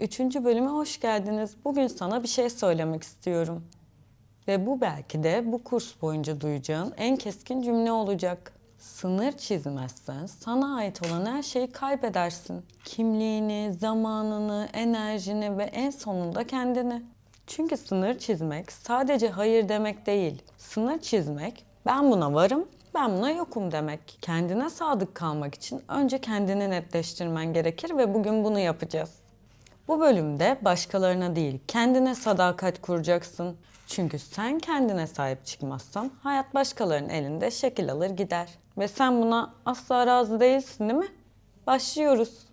Üçüncü bölüme hoş geldiniz. Bugün sana bir şey söylemek istiyorum. Ve bu belki de bu kurs boyunca duyacağın en keskin cümle olacak. Sınır çizmezsen sana ait olan her şeyi kaybedersin. Kimliğini, zamanını, enerjini ve en sonunda kendini. Çünkü sınır çizmek sadece hayır demek değil. Sınır çizmek ben buna varım, ben buna yokum demek. Kendine sadık kalmak için önce kendini netleştirmen gerekir ve bugün bunu yapacağız. Bu bölümde başkalarına değil, kendine sadakat kuracaksın. Çünkü sen kendine sahip çıkmazsan hayat başkalarının elinde şekil alır gider. Ve sen buna asla razı değilsin değil mi? Başlıyoruz.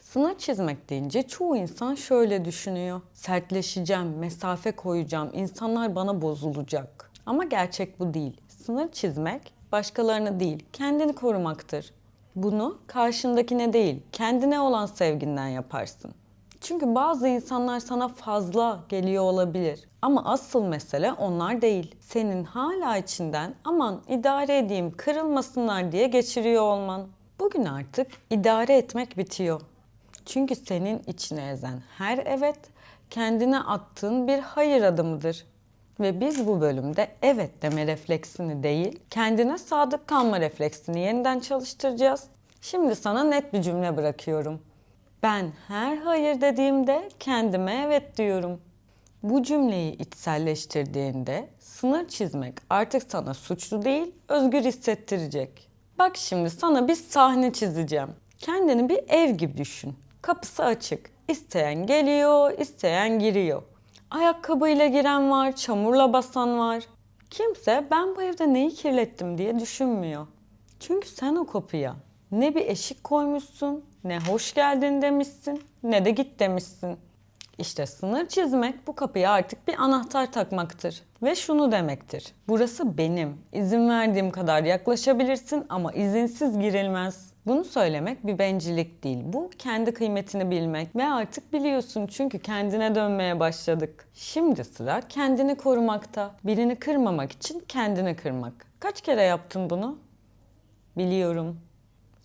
Sınır çizmek deyince çoğu insan şöyle düşünüyor. Sertleşeceğim, mesafe koyacağım, insanlar bana bozulacak. Ama gerçek bu değil. Sınır çizmek başkalarını değil, kendini korumaktır. Bunu karşındakine değil, kendine olan sevginden yaparsın. Çünkü bazı insanlar sana fazla geliyor olabilir. Ama asıl mesele onlar değil. Senin hala içinden aman idare edeyim kırılmasınlar diye geçiriyor olman. Bugün artık idare etmek bitiyor. Çünkü senin içine ezen her evet kendine attığın bir hayır adımıdır. Ve biz bu bölümde evet deme refleksini değil, kendine sadık kalma refleksini yeniden çalıştıracağız. Şimdi sana net bir cümle bırakıyorum. Ben her hayır dediğimde kendime evet diyorum. Bu cümleyi içselleştirdiğinde sınır çizmek artık sana suçlu değil, özgür hissettirecek. Bak şimdi sana bir sahne çizeceğim. Kendini bir ev gibi düşün. Kapısı açık. İsteyen geliyor, isteyen giriyor. Ayakkabıyla giren var, çamurla basan var. Kimse ben bu evde neyi kirlettim diye düşünmüyor. Çünkü sen o kapıya ne bir eşik koymuşsun, ne hoş geldin demişsin, ne de git demişsin. İşte sınır çizmek bu kapıya artık bir anahtar takmaktır. Ve şunu demektir. Burası benim. İzin verdiğim kadar yaklaşabilirsin ama izinsiz girilmez. Bunu söylemek bir bencillik değil. Bu kendi kıymetini bilmek ve artık biliyorsun çünkü kendine dönmeye başladık. Şimdi sıra kendini korumakta. Birini kırmamak için kendini kırmak. Kaç kere yaptın bunu? Biliyorum.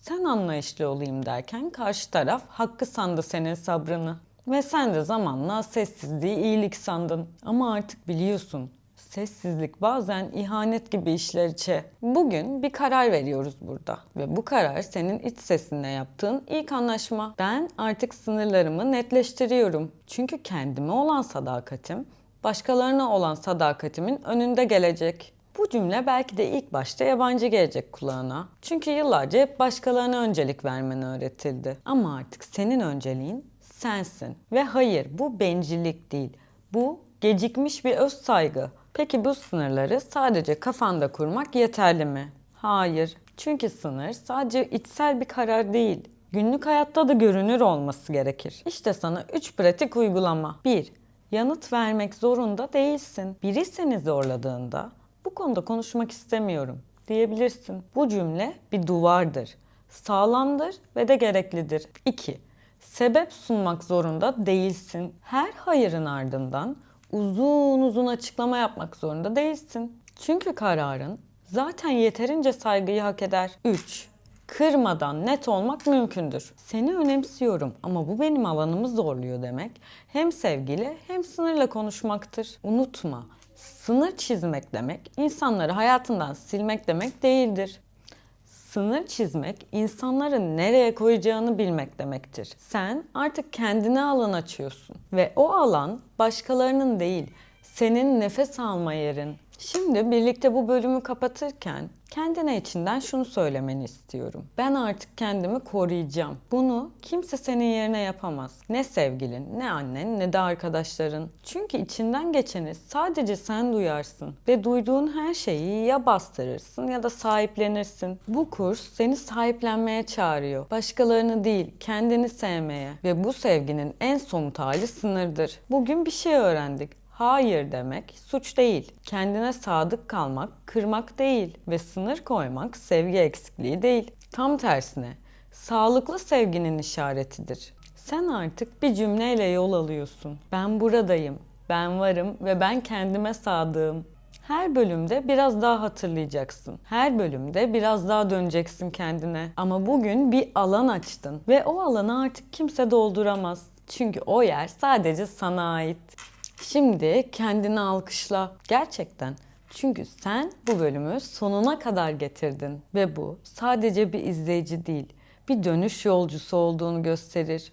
Sen anlayışlı olayım derken karşı taraf hakkı sandı senin sabrını. Ve sen de zamanla sessizliği iyilik sandın. Ama artık biliyorsun sessizlik bazen ihanet gibi işler içe. Bugün bir karar veriyoruz burada. Ve bu karar senin iç sesinle yaptığın ilk anlaşma. Ben artık sınırlarımı netleştiriyorum. Çünkü kendime olan sadakatim başkalarına olan sadakatimin önünde gelecek. Bu cümle belki de ilk başta yabancı gelecek kulağına. Çünkü yıllarca hep başkalarına öncelik vermen öğretildi. Ama artık senin önceliğin sensin. Ve hayır bu bencillik değil. Bu gecikmiş bir öz saygı. Peki bu sınırları sadece kafanda kurmak yeterli mi? Hayır. Çünkü sınır sadece içsel bir karar değil. Günlük hayatta da görünür olması gerekir. İşte sana 3 pratik uygulama. 1. Yanıt vermek zorunda değilsin. Biri seni zorladığında bu konuda konuşmak istemiyorum diyebilirsin. Bu cümle bir duvardır. Sağlamdır ve de gereklidir. 2. Sebep sunmak zorunda değilsin. Her hayırın ardından uzun uzun açıklama yapmak zorunda değilsin. Çünkü kararın zaten yeterince saygıyı hak eder. 3. Kırmadan net olmak mümkündür. Seni önemsiyorum ama bu benim alanımı zorluyor demek hem sevgiyle hem sınırla konuşmaktır. Unutma, sınır çizmek demek insanları hayatından silmek demek değildir. Sınır çizmek, insanları nereye koyacağını bilmek demektir. Sen artık kendine alan açıyorsun ve o alan başkalarının değil, senin nefes alma yerin. Şimdi birlikte bu bölümü kapatırken kendine içinden şunu söylemeni istiyorum. Ben artık kendimi koruyacağım. Bunu kimse senin yerine yapamaz. Ne sevgilin, ne annen, ne de arkadaşların. Çünkü içinden geçeni sadece sen duyarsın. Ve duyduğun her şeyi ya bastırırsın ya da sahiplenirsin. Bu kurs seni sahiplenmeye çağırıyor. Başkalarını değil, kendini sevmeye. Ve bu sevginin en somut hali sınırdır. Bugün bir şey öğrendik. Hayır demek suç değil. Kendine sadık kalmak, kırmak değil ve sınır koymak sevgi eksikliği değil. Tam tersine sağlıklı sevginin işaretidir. Sen artık bir cümleyle yol alıyorsun. Ben buradayım, ben varım ve ben kendime sadığım. Her bölümde biraz daha hatırlayacaksın. Her bölümde biraz daha döneceksin kendine. Ama bugün bir alan açtın ve o alanı artık kimse dolduramaz. Çünkü o yer sadece sana ait. Şimdi kendini alkışla. Gerçekten. Çünkü sen bu bölümü sonuna kadar getirdin ve bu sadece bir izleyici değil, bir dönüş yolcusu olduğunu gösterir.